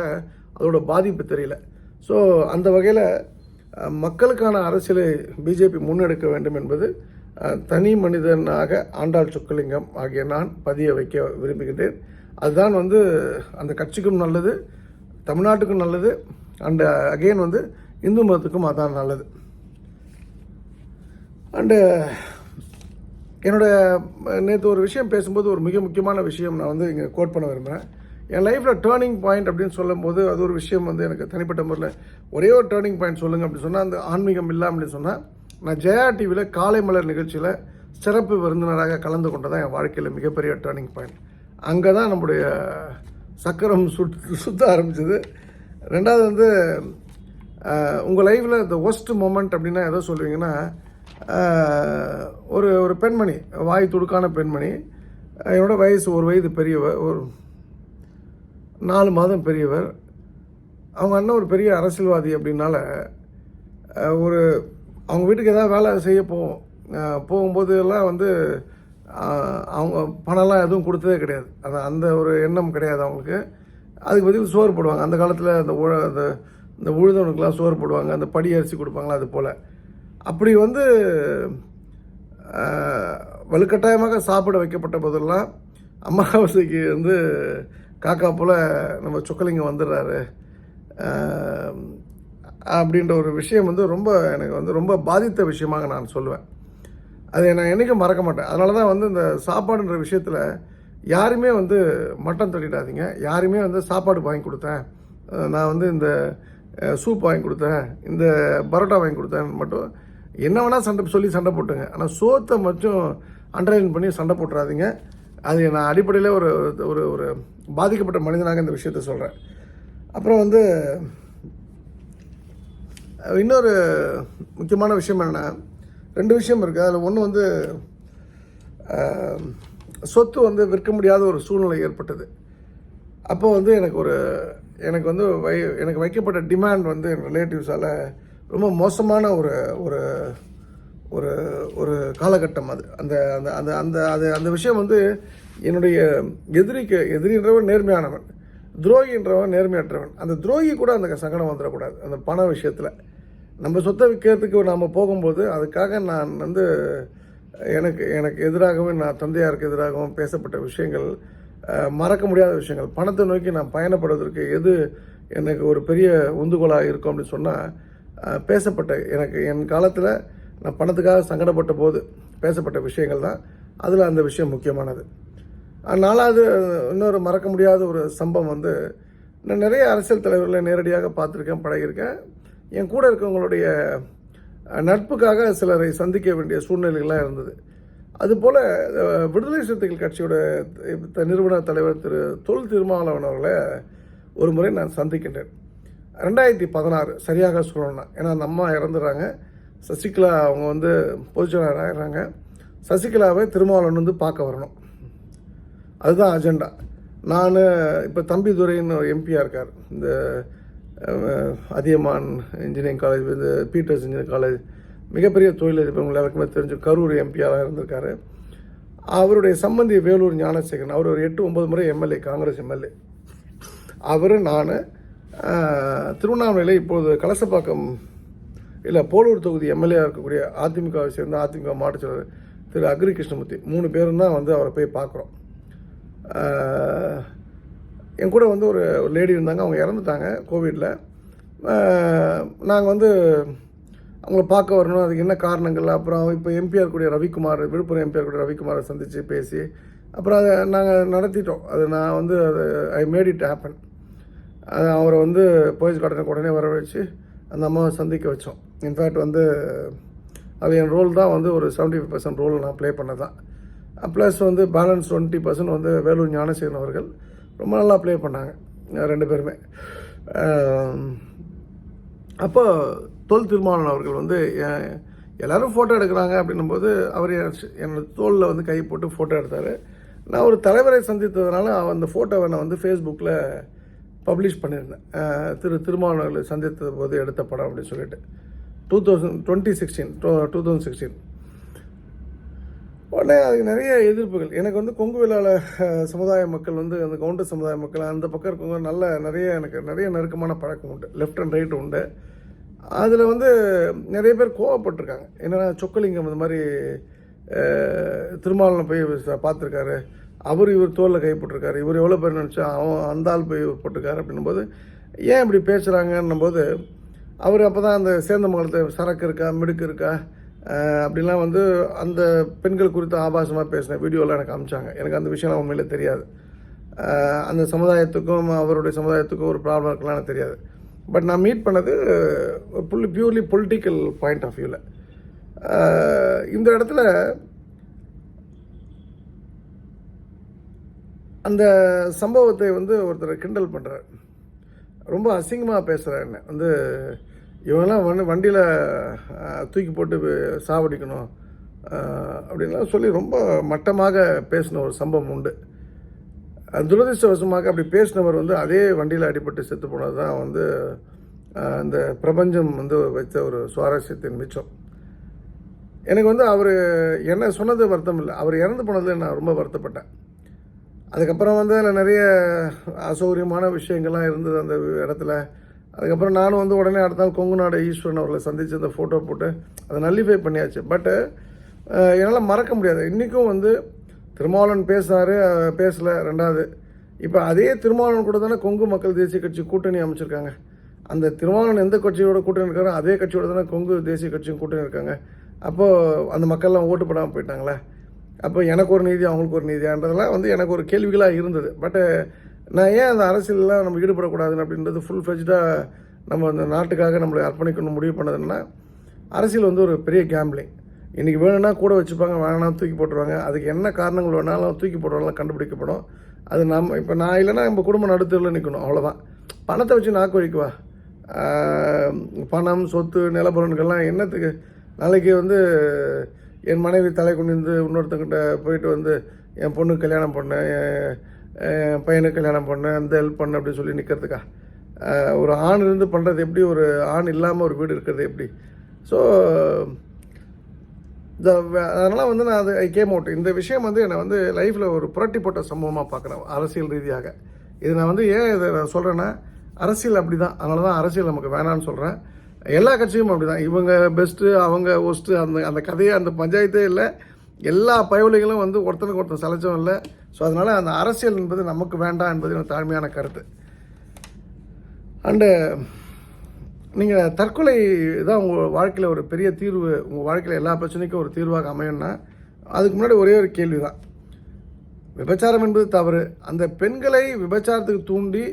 அதோட பாதிப்பு தெரியல. ஸோ அந்த வகையில் மக்களுக்கான அரசியலை பிஜேபி முன்னெடுக்க வேண்டும் என்பது தனி மனிதனாக ஆண்டாள் சொக்கலிங்கம் ஆகிய நான் பதிய வைக்க விரும்புகின்றேன். அதுதான் வந்து அந்த கட்சிக்கும் நல்லது தமிழ்நாட்டுக்கும் நல்லது அண்டு அகெயின் வந்து இந்து மதத்துக்கும் அதான் நல்லது. அண்டு என்னோட நேற்று ஒரு விஷயம் பேசும்போது ஒரு மிக முக்கியமான விஷயம் நான் வந்து இங்கே கோட் பண்ண விரும்புகிறேன் என் லைஃப்பில் டேர்னிங் பாயிண்ட் அப்படின்னு சொல்லும்போது அது ஒரு விஷயம் வந்து எனக்கு தனிப்பட்ட முறையில் ஒரே ஒரு டேர்னிங் பாயிண்ட் சொல்லுங்கள் அப்படின்னு சொன்னால் அந்த ஆன்மீகம் இல்லை அப்படின்னு சொன்னால் நான் ஜெயா டிவியில் காலை மலர் நிகழ்ச்சியில் சிறப்பு விருந்தினராக கலந்து கொண்டதான் என் வாழ்க்கையில் மிகப்பெரிய டேர்னிங் பாயிண்ட் அங்கே தான் நம்முடைய சக்கரம் சுட் சுத்த ஆரம்பிச்சது. ரெண்டாவது வந்து உங்கள் லைஃப்பில் இந்த ஒஸ்ட் மூமெண்ட் அப்படின்னா எதோ சொல்லுவீங்கன்னா ஒரு ஒரு பெண்மணி வாய் துடுக்கான பெண்மணி என்னோட வயசு ஒரு வயது பெரிய ஒரு நாலு மாதம் பெரியவர். அவங்க அண்ணன் ஒரு பெரிய அரசியல்வாதி அப்படின்னால ஒரு அவங்க வீட்டுக்கு ஏதாவது வேலை செய்ய போவோம் போகும்போது எல்லாம் வந்து அவங்க பணம்லாம் எதுவும் கொடுத்ததே கிடையாது. அது அந்த ஒரு எண்ணம் கிடையாது அவங்களுக்கு. அதுக்கு பதில் சோறு போடுவாங்க. அந்த காலத்தில் அந்த உழ அந்த இந்த உழுதவனுக்கெலாம் சோறு போடுவாங்க. அந்த படி அரிசி கொடுப்பாங்களா அது போல். அப்படி வந்து வலுக்கட்டாயமாக சாப்பிட வைக்கப்பட்ட போதெல்லாம் அமாவாசைக்கு வந்து காக்கா போல் நம்ம சொக்கலிங்கம் வந்துடுறாரு. அப்படின்ற ஒரு விஷயம் வந்து ரொம்ப எனக்கு வந்து ரொம்ப பாதித்த விஷயமாக நான் சொல்லுவேன். அதை நான் என்றைக்கும் மறக்க மாட்டேன். அதனால தான் வந்து இந்த சாப்பாடுன்ற விஷயத்தில் யாருமே வந்து மட்டம் தட்டிடாதீங்க யாருமே வந்து சாப்பாடு வாங்கி கொடுத்தேன். நான் வந்து இந்த சூப் வாங்கி கொடுத்தேன். இந்த பரோட்டா வாங்கி கொடுத்தேன் மட்டும். என்ன வேணால் சண்டை சொல்லி சண்டை போட்டுங்க. ஆனால் சோத்தை மட்டும் அண்டர்லைன் பண்ணி சண்டை போட்டுறாதீங்க. அது நான் அடிப்படையில் ஒரு ஒரு ஒரு பாதிக்கப்பட்ட மனிதனாக இந்த விஷயத்த சொல்கிறேன் அப்புறம் வந்து இன்னொரு முக்கியமான விஷயம் என்னென்னா ரெண்டு விஷயம் இருக்குது அதில் ஒன்று வந்து சொத்து வந்து விற்க முடியாத ஒரு சூழ்நிலை ஏற்பட்டது. அப்போ வந்து எனக்கு ஒரு எனக்கு வந்து வை எனக்கு வைக்கப்பட்ட டிமாண்ட் வந்து என் ரிலேட்டிவ்ஸால் ரொம்ப மோசமான ஒரு ஒரு ஒரு ஒரு காலகட்டம் அது. அந்த அந்த அந்த அந்த அது அந்த விஷயம் வந்து என்னுடைய எதிரிக்கு எதிரின்றவன் நேர்மையானவன் துரோகின்றவன் நேர்மையற்றவன். அந்த துரோகி கூட அந்த சங்கடம் வந்துடக்கூடாது. அந்த பண விஷயத்தில். நம்ம சொத்தை விற்கிறதுக்கு நாம் போகும்போது அதுக்காக நான் வந்து எனக்கு எனக்கு எதிராகவும் நான் தந்தையாருக்கு எதிராகவும் பேசப்பட்ட விஷயங்கள் மறக்க முடியாத விஷயங்கள் பணத்தை நோக்கி நான் பயணப்படுவதற்கு எது எனக்கு ஒரு பெரிய உந்துகோலாக இருக்கும் அப்படின்னு சொன்னால் பேசப்பட்ட எனக்கு என் காலத்தில் நான் பணத்துக்காக சங்கடப்பட்ட போது பேசப்பட்ட விஷயங்கள் தான். அதில் அந்த விஷயம் முக்கியமானது. நாலாவது இன்னொரு மறக்க முடியாத ஒரு சம்பவம் வந்து நான் நிறைய அரசியல் தலைவர்களை நேரடியாக பார்த்துருக்கேன் பழகியிருக்கேன். என் கூட இருக்கவங்களுடைய நட்புக்காக சிலரை சந்திக்க வேண்டிய சூழ்நிலைகள்லாம் இருந்தது. அதுபோல் விடுதலை சிறுத்தைகள் கட்சியோட த- நிறுவன தலைவர் திரு தொல் திருமாவளவன் அவர்களை ஒரு முறை நான் சந்திக்கின்றேன். ரெண்டாயிரத்தி பதினாறு சரியாக சொல்லணும்னா ஏன்னா அந்த அம்மா இறந்துடுறாங்க. சசிகலா அவங்க வந்து பொதுச்செயலாளர் ஆகிறாங்க சசிகலாவை திருமாவளவன் வந்து பார்க்க வரணும். அதுதான் அஜெண்டா நான் இப்போ தம்பி துரைன்னு ஒரு எம்பியாக இருக்கார். இந்த அதியமான் இன்ஜினியரிங் காலேஜ் இந்த பீட்டர்ஸ் இன்ஜினியரிங் காலேஜ் மிகப்பெரிய தொழிலதிபர் எல்லாருக்குமே தெரிஞ்சு கரூர் எம்பியாக இருந்திருக்காரு. அவருடைய சம்பந்தி வேலூர் ஞானசேகரன். அவர் ஒரு எட்டு ஒன்பது முறை எம்எல்ஏ காங்கிரஸ் எம்எல்ஏ அவர் நான் திருவண்ணாமலையில் இப்போது கலசப்பாக்கம் இல்லை போலூர் தொகுதி எம்எல்ஏ இருக்கக்கூடிய அதிமுகவை சேர்ந்த அதிமுக மாவட்ட செயலர் திரு அக்ரி கிருஷ்ணமூர்த்தி. மூணு பேரும் தான் வந்து அவரை போய் பார்க்குறோம். என் கூட வந்து ஒரு லேடி இருந்தாங்க அவங்க இறந்துட்டாங்க கோவிடில் நாங்கள் வந்து அவங்கள பார்க்க வரணும். அதுக்கு என்ன காரணங்கள்? அப்புறம் இப்போ எம்பிஆர் இருக்கக்கூடிய ரவிக்குமார் விழுப்புரம் எம்பிஆர் இருக்கக்கூடிய ரவிக்குமாரை சந்தித்து பேசி அப்புறம் அதை நாங்கள் நடத்திட்டோம். அது நான் வந்து அது ஐ மேட் இட் ஹேப்பன் அது அவரை வந்து போலீஸ் கார்டனுக்கு உடனே வரவழைச்சு அந்த அம்மாவை சந்திக்க வச்சோம். இன்ஃபேக்ட் வந்து அது என் ரோல் தான் வந்து ஒரு செவன்ட்டி ஃபைவ் பர்சன்ட் ரோல் நான் ப்ளே பண்ண தான் ப்ளஸ் வந்து பேலன்ஸ் டுவெண்ட்டி பர்சன்ட் வந்து வேலூர் ஞானசேகரன் அவர்கள் ரொம்ப நல்லா ப்ளே பண்ணாங்க ரெண்டு பேருமே. அப்போ தோல் திருமாவளவன் அவர்கள் வந்து எல்லோரும் ஃபோட்டோ எடுக்கிறாங்க அப்படின்னும்போது அவர் என்னோட தோலில் வந்து கை போட்டு ஃபோட்டோ எடுத்தார். நான் ஒரு தலைவரை சந்தித்ததுனால அந்த ஃபோட்டோவை நான் வந்து ஃபேஸ்புக்கில் பப்ளிஷ் பண்ணியிருந்தேன். திரு திருமாவளவர்களை சந்தித்த போது எடுத்த படம் அப்படின்னு சொல்லிட்டு. Two thousand twenty sixteen two two thousand sixteen உடனே அதுக்கு நிறைய எதிர்ப்புகள். எனக்கு வந்து கொங்கு வேளாள சமுதாய மக்கள் வந்து அந்த கவுண்டர் சமுதாய மக்கள் அந்த பக்கம் இருக்கவங்க நல்ல நிறைய எனக்கு நிறைய நெருக்கமான பழக்கம் உண்டு. லெஃப்ட் அண்ட் ரைட் உண்டு. அதில் வந்து நிறைய பேர் கோவப்பட்டிருக்காங்க. என்னென்னா சொக்கலிங்கம் இந்த மாதிரி அஹ், திருமாவளவன் போய் பார்த்துருக்காரு. அவர் இவர் தோளில் கைப்பட்டிருக்காரு இவர் எவ்வளோ பேர் நினச்சா அவன் அந்த ஆள் போய் இவர் போட்டிருக்காரு அப்படின்னும்போது ஏன் இப்படி பேசுகிறாங்கன்னும் போது அவர் அப்போ தான் அந்த சேர்ந்த மகளத்தை சரக்கு இருக்கா மிடுக்கு இருக்கா அப்படிலாம் வந்து அந்த பெண்கள் குறித்து ஆபாசமாக பேசின வீடியோலாம் எனக்கு அமிச்சாங்க. எனக்கு அந்த விஷயம்லாம் உண்மையிலே தெரியாது. அந்த சமுதாயத்துக்கும் அவருடைய சமுதாயத்துக்கும் ஒரு ப்ராப்ளம் இருக்கலாம் எனக்கு தெரியாது. பட் நான் மீட் பண்ணது புள்ளி பியூர்லி பொலிட்டிக்கல் பாயிண்ட் ஆஃப் வியூவில் இந்த இடத்துல அந்த சம்பவத்தை வந்து ஒருத்தர் கிண்டல் பண்ணுறார் ரொம்ப அசிங்கமாக பேசுகிறார் என்ன வந்து இவங்கெல்லாம் வந்து வண்டியில் தூக்கி போட்டு சாவடிக்கணும் அப்படின்லாம் சொல்லி ரொம்ப மட்டமாக பேசின ஒரு சம்பவம் உண்டு. துரதிருஷ்டவசமாக அப்படி பேசினவர் வந்து அதே வண்டியில் அடிபட்டு செத்து போனது தான் வந்து அந்த இந்த பிரபஞ்சம் வந்து வைத்த ஒரு சுவாரஸ்யத்தின் மிச்சம். எனக்கு வந்து அவர் என்ன சொன்னது வருத்தம் இல்லை. அவர் இறந்து போனதில் நான் ரொம்ப வருத்தப்பட்டேன். அதுக்கப்புறம் வந்து அதில் நிறைய அசௌகரியமான விஷயங்கள்லாம் இருந்தது அந்த இடத்துல. அதுக்கப்புறம் நானும் வந்து உடனே அடுத்த நாள் கொங்கு நாடு ஈஸ்வரன் அவர்களை சந்தித்து அந்த ஃபோட்டோ போட்டு அதை நல்லிஃபை பண்ணியாச்சு. பட்டு என்னால் மறக்க முடியாது. இன்றைக்கும் வந்து திருமாவளவன் பேசினார் பேசலை ரெண்டாவது. இப்போ அதே திருமாவளவன் கூட தானே கொங்கு மக்கள் தேசிய கட்சி கூட்டணி அமைச்சிருக்காங்க. அந்த திருமாவளவன் எந்த கட்சியோட கூட்டணி இருக்காரோ அதே கட்சியோட தானே கொங்கு தேசிய கட்சியும் கூட்டணி இருக்காங்க. அப்போது அந்த மக்கள்லாம் ஓட்டு போடாமல் போயிட்டாங்களே. அப்போ எனக்கு ஒரு நீதி அவங்களுக்கு ஒரு நீதியான்றதெல்லாம் வந்து எனக்கு ஒரு கேள்விகளாக இருந்தது. பட்டு நான் ஏன் அந்த அரசியலெலாம் நம்ம ஈடுபடக்கூடாதுன்னு அப்படின்றது ஃபுல் ஃப்ளெஜ்டாக நம்ம அந்த நாட்டுக்காக நம்மளை அர்ப்பணிக்கணும் முடிவு பண்ணதுன்னா அரசியல் வந்து ஒரு பெரிய கேம்பிளிங் இன்றைக்கி வேணும்னா கூட வச்சுப்பாங்க வேணாம் தூக்கி போட்டுருவாங்க. அதுக்கு என்ன காரணங்கள் வேணாலும் தூக்கி போடுறவங்களாம் கண்டுபிடிக்கப்படும். அது நம்ம இப்போ நான் இல்லைன்னா நம்ம குடும்ப நடுத்தரில் நிற்கணும் அவ்வளோதான் பணத்தை வச்சு நாக்கு வைக்குவா பணம் சொத்து நிலப்பொருட்கள்லாம் என்னத்துக்கு? நாளைக்கு வந்து என் மனைவி தலை குனிந்து இன்னொருத்தங்கிட்ட போயிட்டு வந்து என் பொண்ணுக்கு கல்யாணம் பண்ணேன் பையனுக்கு கல்யாணம் பண்ணேன் அந்த ஹெல்ப் பண்ணு அப்படின்னு சொல்லி நிற்கிறதுக்கா ஒரு ஆண் இருந்து பண்ணுறது எப்படி? ஒரு ஆண் இல்லாமல் ஒரு வீடு இருக்கிறது எப்படி? ஸோ இந்த அதனால் வந்து நான் அது ஐ கேம் அவுட் இந்த விஷயம் வந்து என்னை வந்து லைஃப்பில் ஒரு புரட்டி போட்ட சம்பவமாக பார்க்குறேன் அரசியல் ரீதியாக. இது நான் வந்து ஏன் இதை நான் சொல்கிறேன்னா அரசியல் அப்படி தான் அதனால தான் அரசியல் நமக்கு வேணான்னு சொல்கிறேன் எல்லா கட்சியும் அப்படி தான் இவங்க பெஸ்ட்டு அவங்க ஒஸ்ட்டு அந்த அந்த கதையை அந்த பஞ்சாயத்தே இல்லை. எல்லா பயவலிகளும் வந்து ஒருத்தனுக்கு ஒருத்தன் சலைச்சவும் இல்லை. ஸோ அதனால் அந்த அரசியல் என்பது நமக்கு வேண்டாம் என்பது எனக்கு தாழ்மையான கருத்து. அண்டு நீங்கள் தற்கொலை தான் உங்கள் வாழ்க்கையில் ஒரு பெரிய தீர்வு. உங்கள் வாழ்க்கையில் எல்லா பிரச்சனைக்கும் ஒரு தீர்வாக அமையும்னா அதுக்கு முன்னாடி ஒரே ஒரு கேள்வி தான் விபச்சாரம் என்பது தவறு. அந்த பெண்களை விபச்சாரத்துக்கு தூண்டி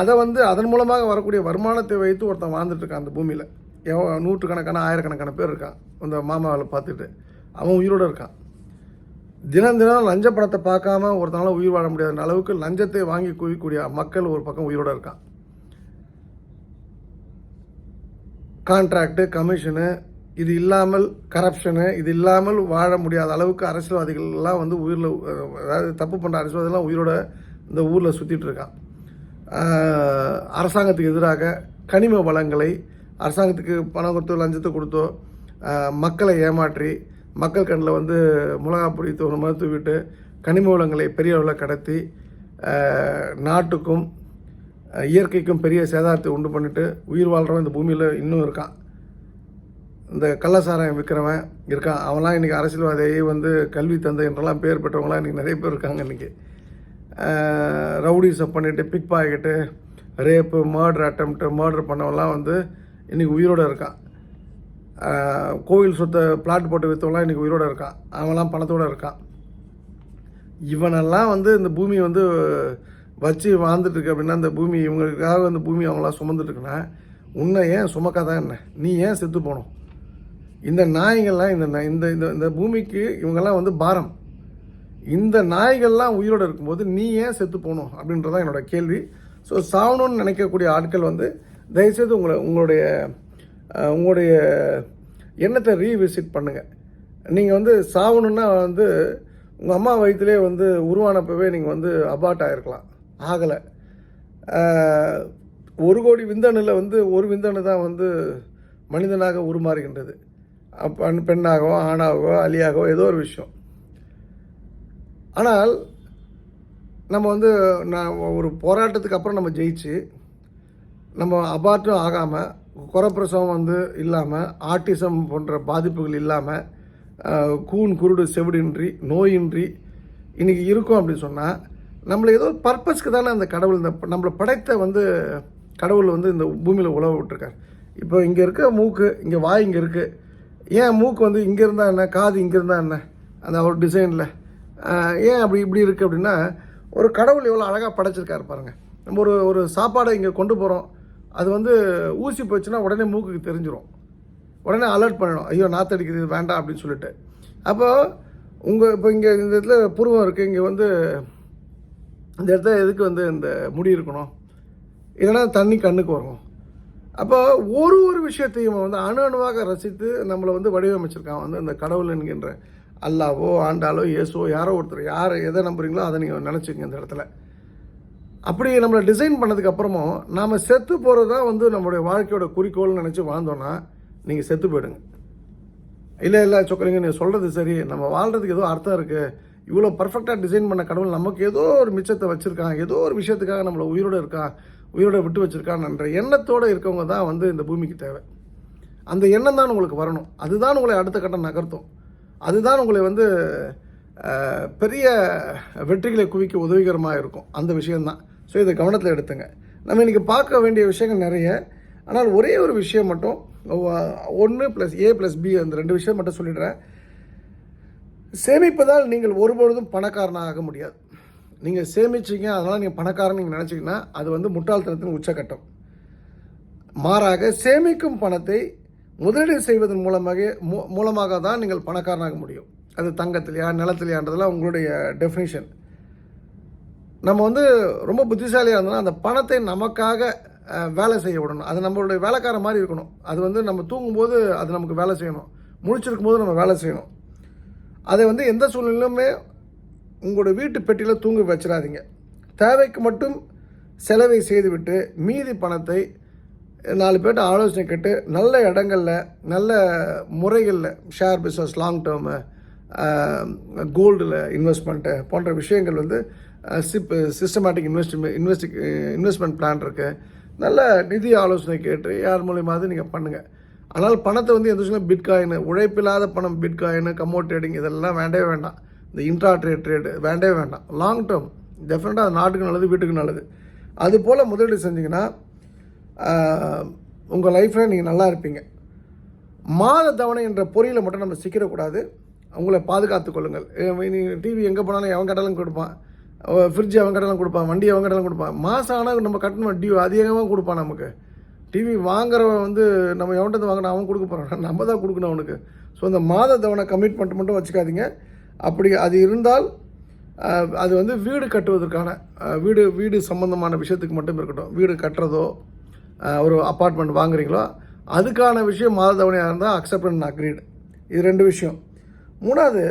அதை வந்து அதன் மூலமாக வரக்கூடிய வருமானத்தை வைத்து ஒருத்தன் வாழ்ந்துட்டுருக்கான் அந்த பூமியில். எவ்வளோ நூற்றுக்கணக்கான ஆயிரக்கணக்கான பேர் இருக்கான். அந்த மாமாவை பார்த்துட்டு. அவன் உயிரோடு இருக்கான். தினம் தினம் லஞ்ச படத்தை பார்க்காம ஒருத்தனால உயிர் வாழ முடியாத அளவுக்கு லஞ்சத்தை வாங்கி குவிக்கக்கூடிய மக்கள் ஒரு பக்கம் உயிரோடு இருக்கான். கான்ட்ராக்டு கமிஷனு இது இல்லாமல் கரப்ஷனு இது இல்லாமல் வாழ முடியாத அளவுக்கு அரசியல்வாதிகள்லாம் வந்து உயிரில் அதாவது தப்பு பண்ணுற அரசியல்வாதிகள்லாம் உயிரோட இந்த ஊரில் சுற்றிட்டு இருக்கான். அரசாங்கத்துக்கு எதிராக கனிம வளங்களை அரசாங்கத்துக்கு பணம் கொடுத்தோ லஞ்சத்தை கொடுத்தோ மக்களை ஏமாற்றி மக்கள் கண்ணில் வந்து மிளகாப்பொடி பொடி தூணு மாதிரி தூவிட்டு கனிம வளங்களை பெரிய அளவில் கடத்தி நாட்டுக்கும் இயற்கைக்கும் பெரிய சேதாரத்தை உண்டு பண்ணிட்டு உயிர் வாழ்கிறவன் இந்த பூமியில் இன்னும் இருக்கான். இந்த கள்ளசாராயம் விற்கிறவன் இருக்கான். அவன்லாம் இன்றைக்கி அரசியல்வாதியை வந்து கல்வி தந்தை என்றெல்லாம் பேர் பெற்றவங்களாம் இன்றைக்கி நிறைய பேர் இருக்காங்க இன்றைக்கி ரவுடிஸை பண்ணிவிட்டு pick pocket rape murder attempt murder பண்ணவெல்லாம் வந்து இன்றைக்கி உயிரோடு இருக்கான். கோவில் சொத்தை பிளாட் போட்டு விற்றவெல்லாம் இன்றைக்கி உயிரோடு இருக்கான் அவன்லாம் பணத்தோடு இருக்கான் இவனெல்லாம் வந்து இந்த பூமி வந்து வச்சு வாழ்ந்துட்டுருக்கு அப்படின்னா இந்த பூமி இவங்களுக்காக அந்த பூமி அவங்களாம் சுமந்துட்டுருக்குன்னா உன்னை ஏன் சுமக்காதான் என்ன? நீ ஏன் செத்து போகணும்? இந்த நாய்கள்லாம் இந்த இந்த இந்த இந்த பூமிக்கு இவங்கெல்லாம் வந்து பாரம். இந்த நாய்கள்லாம் உயிரோடு இருக்கும்போது நீ ஏன் செத்து போகணும் அப்படின்றதான் என்னோட கேள்வி. ஸோ சாகணும்னு நினைக்கக்கூடிய ஆட்கள் வந்து தயவுசெய்து உங்களை உங்களுடைய உங்களுடைய எண்ணத்தை ரீவிசிட் பண்ணுங்கள் நீங்கள் வந்து சாகணுன்னா வந்து உங்கள் அம்மா வயிற்றுலே வந்து உருவானப்பவே நீங்கள் வந்து அபார்ட் ஆகிருக்கலாம் ஆகலை. ஒரு கோடி விந்தணுல வந்து ஒரு விந்தணு தான் வந்து மனிதனாக உருமாறுகின்றது. பெண் பெண்ணாகவோ ஆணாகவோ அலியாகவோ ஏதோ ஒரு விஷயம். ஆனால் நம்ம வந்து நான் ஒரு போராட்டத்துக்கு அப்புறம் நம்ம ஜெயிச்சு நம்ம அபார்ட்டும் ஆகாமல் குறப்பிரசவம் வந்து இல்லாமல் ஆட்டிசம் போன்ற பாதிப்புகள் இல்லாமல் கூன் குருடு செவிடின்றி நோயின்றி இன்றைக்கி இருக்கும் அப்படின்னு சொன்னால் நம்மளை ஏதோ பர்பஸ்க்கு தானே அந்த கடவுள் இந்த நம்மளை படைத்த வந்து கடவுள் வந்து இந்த பூமியில் உழவு விட்டுருக்கார். இப்போ இங்கே இருக்க மூக்கு இங்கே வாய் இங்கே இருக்குது ஏன் மூக்கு வந்து இங்கே இருந்தால் என்ன? காது இங்கே இருந்தால் என்ன? அந்த ஒரு டிசைனில். ஏன் அப்படி இப்படி இருக்குது அப்படின்னா ஒரு கடவுள் எவ்வளோ அழகாக படைச்சிருக்காரு பாருங்கள் நம்ம ஒரு ஒரு சாப்பாடை இங்கே கொண்டு போகிறோம் அது வந்து ஊசி போச்சுன்னா உடனே மூக்குக்கு தெரிஞ்சிடும் உடனே அலர்ட் பண்ணணும். ஐயோ நாத்தடிக்குது இது வேண்டாம் அப்படின்னு சொல்லிட்டு. அப்போ உங்கள் இப்போ இங்கே இந்த இடத்துல புருவம் இருக்குது இங்கே வந்து இந்த இடத்துல எதுக்கு வந்து இந்த முடி இருக்கணும்? இல்லைன்னா தண்ணி கண்ணுக்கு வரும் அப்போ ஒரு ஒரு விஷயத்தையும் வந்து அணு அணுவாக ரசித்து நம்மளை வந்து வடிவமைச்சிருக்கான். வந்து இந்த கடவுள் என்கின்ற அல்லாவோ ஆண்டாலோ இயேசுவோ யாரோ ஒருத்தர் யார் எதை நம்புறீங்களோ அதை நீங்கள் நினச்சிங்க இந்த இடத்துல. அப்படி நம்மளை டிசைன் பண்ணதுக்கப்புறமும் நாம் செத்து போகிறது தான் வந்து நம்மளுடைய வாழ்க்கையோட குறிக்கோள்னு நினச்சி வாழ்ந்தோன்னா நீங்கள் செத்து போயிடுங்க. இல்லை இல்லை சொக்கலிங்க நீங்கள் சொல்கிறது சரி. நம்ம வாழ்கிறதுக்கு ஏதோ அர்த்தம் இருக்குது இவ்வளோ பர்ஃபெக்டாக டிசைன் பண்ண கடவுள் நமக்கு ஏதோ ஒரு மிச்சத்தை வச்சுருக்கான் ஏதோ ஒரு விஷயத்துக்காக நம்மளை உயிரோடு இருக்கான் உயிரோட விட்டு வச்சுருக்கான்ன்ற எண்ணத்தோடு இருக்கவங்க தான் வந்து இந்த பூமிக்கு தேவை. அந்த எண்ணம் தான் உங்களுக்கு வரணும். அதுதான் உங்களை அடுத்த கட்டம் நகர்த்தும். அதுதான் உங்களை வந்து பெரிய வெற்றிகளை குவிக்க உதவிகரமாக இருக்கும். அந்த விஷயம்தான். ஸோ இதை கவனத்தில் எடுத்துங்க. நம்ம இன்றைக்கி பார்க்க வேண்டிய விஷயங்கள் நிறைய. ஆனால் ஒரே ஒரு விஷயம் மட்டும் ஒன்று ப்ளஸ் ஏ ப்ளஸ் பி அந்த ரெண்டு விஷயம் மட்டும் சொல்லிடுறேன். சேமிப்பதால் நீங்கள் ஒருபொழுதும் பணக்காரனாக ஆக முடியாது. நீங்கள் சேமிச்சிங்க அதனால் நீங்கள் பணக்காரன் நீங்கள் நினச்சிங்கன்னா அது வந்து முட்டாள்தனத்தின் உச்சக்கட்டம். மாறாக சேமிக்கும் பணத்தை முதலீடு செய்வதன் மூலமாக மூ- மூலமாக தான் நீங்கள் பணக்காரனாக முடியும். அது தங்கத்திலையா நிலத்திலையான்றதெல்லாம் உங்களுடைய டெஃபினிஷன் நம்ம வந்து ரொம்ப புத்திசாலியாக இருந்தோம்னா அந்த பணத்தை நமக்காக வேலை செய்ய விடணும். அது நம்மளுடைய வேலைக்கார மாதிரி இருக்கணும். அது வந்து நம்ம தூங்கும்போது அது நமக்கு வேலை செய்யணும். முழிச்சிருக்கும் போது நம்ம வேலை செய்யணும். அதை வந்து எந்த சூழ்நிலையிலுமே உங்களோட வீட்டு பெட்டியில் தூங்க வச்சிடாதீங்க. தேவைக்கு மட்டும் செலவை செய்துவிட்டு மீதி பணத்தை நாலு பேர்ட்ட ஆலோசனை கேட்டு நல்ல இடங்களில் நல்ல முறைகளில் ஷேர் பிஸ்னஸ் லாங் டேர்மு கோல்டில் இன்வெஸ்ட்மெண்ட்டு போன்ற விஷயங்கள் வந்து SIP systematic invest invest investment plan இருக்குது நல்ல நிதி ஆலோசனை கேட்டு யார் மூலியமாவது நீங்கள் பண்ணுங்கள் ஆனால் பணத்தை வந்து எந்த சொல்லுங்கள் பிட்காயின் உழைப்பில்லாத பணம் பிட்காயின் கமோ ட்ரேடிங் இதெல்லாம் வேண்டவே வேண்டாம். இந்த இன்ட்ரா ட்ரேட் ட்ரேடு வேண்டவே வேண்டாம். லாங் டேர்ம் டெஃபினட்டாக அது நாட்டுக்கு நல்லது வீட்டுக்கு நல்லது. அது போல் முதலீடு செஞ்சிங்கன்னா உங்கள் லைஃப்பில் நீங்கள் நல்லா இருப்பீங்க. மாத தவணை என்ற பொறியில் மட்டும் நம்ம சிக்கிடக்கூடாது உங்களை பாதுகாத்துக் கொள்ளுங்கள். டிவி எங்கே போனாலும் எவன் கேட்டாலும் கொடுப்பான் ஃப்ரிட்ஜ் அவன் கட்டாலும் கொடுப்பான் வண்டி அவன் கட்டாலும் கொடுப்பான். மாதம் ஆனால் நம்ம கட்டணும்? டியூ அதிகமாக கொடுப்பான் நமக்கு. டிவி வாங்குறவன் வந்து நம்ம எவன்கிட்ட வாங்கினா அவன் கொடுக்க போகிறான் [LAUGHS] நம்ம தான் கொடுக்கணும் அவனுக்கு. ஸோ அந்த மாத தவணை கமிட்மெண்ட் மட்டும் வச்சுக்காதீங்க. அப்படி அது இருந்தால் அது வந்து வீடு கட்டுவதற்கான வீடு வீடு சம்மந்தமான விஷயத்துக்கு மட்டும் இருக்கட்டும். வீடு கட்டுறதோ ஒரு அப்பார்ட்மெண்ட் வாங்குறீங்களோ அதுக்கான விஷயம் மாத தவணையாக இருந்தால் அக்செப்ட் அண்ட் அக்ரீடு இது ரெண்டு விஷயம். மூணாவது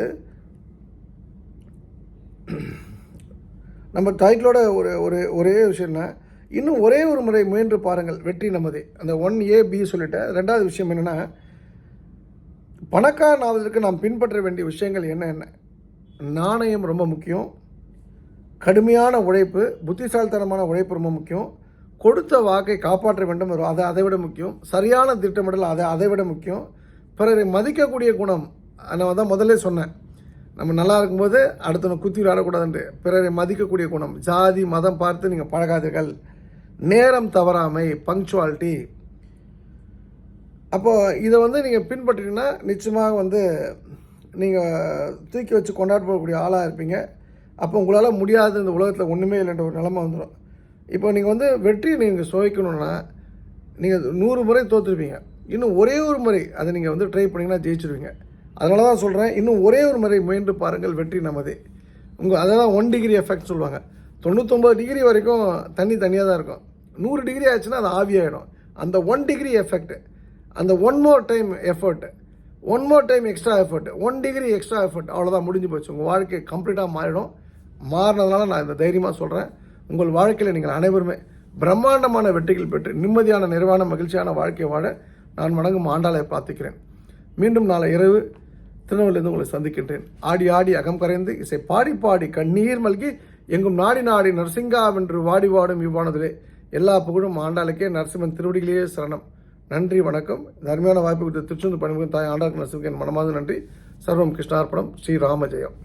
நம்ம டைட்டிலோட ஒரு ஒரு ஒரே விஷயம்னா இன்னும் ஒரே ஒரு முறை முயன்று பாருங்கள் வெற்றி நமதே. அந்த ஒன் ஏ பி சொல்லிட்டேன் ரெண்டாவது விஷயம் என்னென்னா பணக்காரன் ஆவதற்கு நாம் பின்பற்ற வேண்டிய விஷயங்கள் என்ன என்ன? நாணயம் ரொம்ப முக்கியம். கடுமையான உழைப்பு புத்திசாலித்தனமான உழைப்பு ரொம்ப முக்கியம். கொடுத்த வாக்கை காப்பாற்ற வேண்டும் வரும் அதை அதை விட முக்கியம். சரியான திட்டமிடல் அதை அதை விட முக்கியம். பிறரை மதிக்கக்கூடிய குணம் நான் தான் முதல்ல சொன்னேன். நம்ம நல்லா இருக்கும்போது அடுத்தவனை குத்தி விளையாடக்கூடாதுன்ட்டு பிறரை மதிக்கக்கூடிய குணம் ஜாதி மதம் பார்த்து நீங்கள் பழகாதீர்கள். நேரம் தவறாமை பங்க்சுவாலிட்டி அப்போது இதை வந்து நீங்கள் பின்பற்றினீங்கன்னா நிச்சயமாக வந்து நீங்கள் தூக்கி வச்சு கொண்டாட போகக்கூடிய ஆளாக இருப்பீங்க. அப்போ உங்களால் முடியாது இந்த உலகத்தில் ஒன்றுமே இல்லைன்ற ஒரு நிலமை வந்துடும் இப்போ நீங்கள் வந்து வெற்றி நீங்கள் சுவைக்கணும்னா நீங்கள் நூறு முறை தோற்றுருப்பீங்க இன்னும் ஒரே ஒரு முறை அதை நீங்கள் வந்து ட்ரை பண்ணிங்கன்னா ஜெயிச்சிருவீங்க. அதனால தான் சொல்கிறேன் இன்னும் ஒரே ஒரு முறை முயன்று பாருங்கள் வெற்றி நமதே. உங்கள் அதான் ஒன் டிகிரி எஃபெக்ட் சொல்லுவாங்க. தொண்ணூத்தொம்பது டிகிரி வரைக்கும் தண்ணி தனியாக தான் இருக்கும். நூறு டிகிரி ஆச்சுன்னா அது ஆவியாயிடும் அந்த ஒன் டிகிரி எஃபெக்ட் அந்த one more time effort one more time extra effort one degree extra effort அவ்வளோதான் முடிஞ்சு போச்சு. உங்கள் வாழ்க்கை கம்ப்ளீட்டாக மாறிடும். மாறினதுனால நான் இந்த தைரியமாக சொல்கிறேன் உங்கள் வாழ்க்கையில் நீங்கள் அனைவருமே பிரம்மாண்டமான வெற்றிகள் பெற்று நிம்மதியான நிறைவான மகிழ்ச்சியான வாழ்க்கை வாழ நான் வணங்கும் ஆண்டாளை பிரார்த்திக்கிறேன். மீண்டும் நாளை இரவு திருநெல்வேலியிலிருந்து உங்களை சந்திக்கின்றேன். ஆடி ஆடி அகம் கரைந்து இசை பாடி பாடி கண்ணீர் மல்கி எங்கும் நாடி நாடி நரசிங்கா வென்று வாடி வாடும் இவ்வானதிலே. எல்லா புகழும் ஆண்டாளுக்கே நரசிம்மன் திருவடிகளையே சரணம். நன்றி வணக்கம். இந்த அருமையான வாய்ப்பு கொடுத்த திருச்செந்தூர் பணிபுரியும் தாய் ஆண்டாளுக்கு நரசிம்மன் மனமார்ந்த நன்றி. சர்வம் கிருஷ்ணார்ப்பணம் ஸ்ரீ ராமஜெயம்.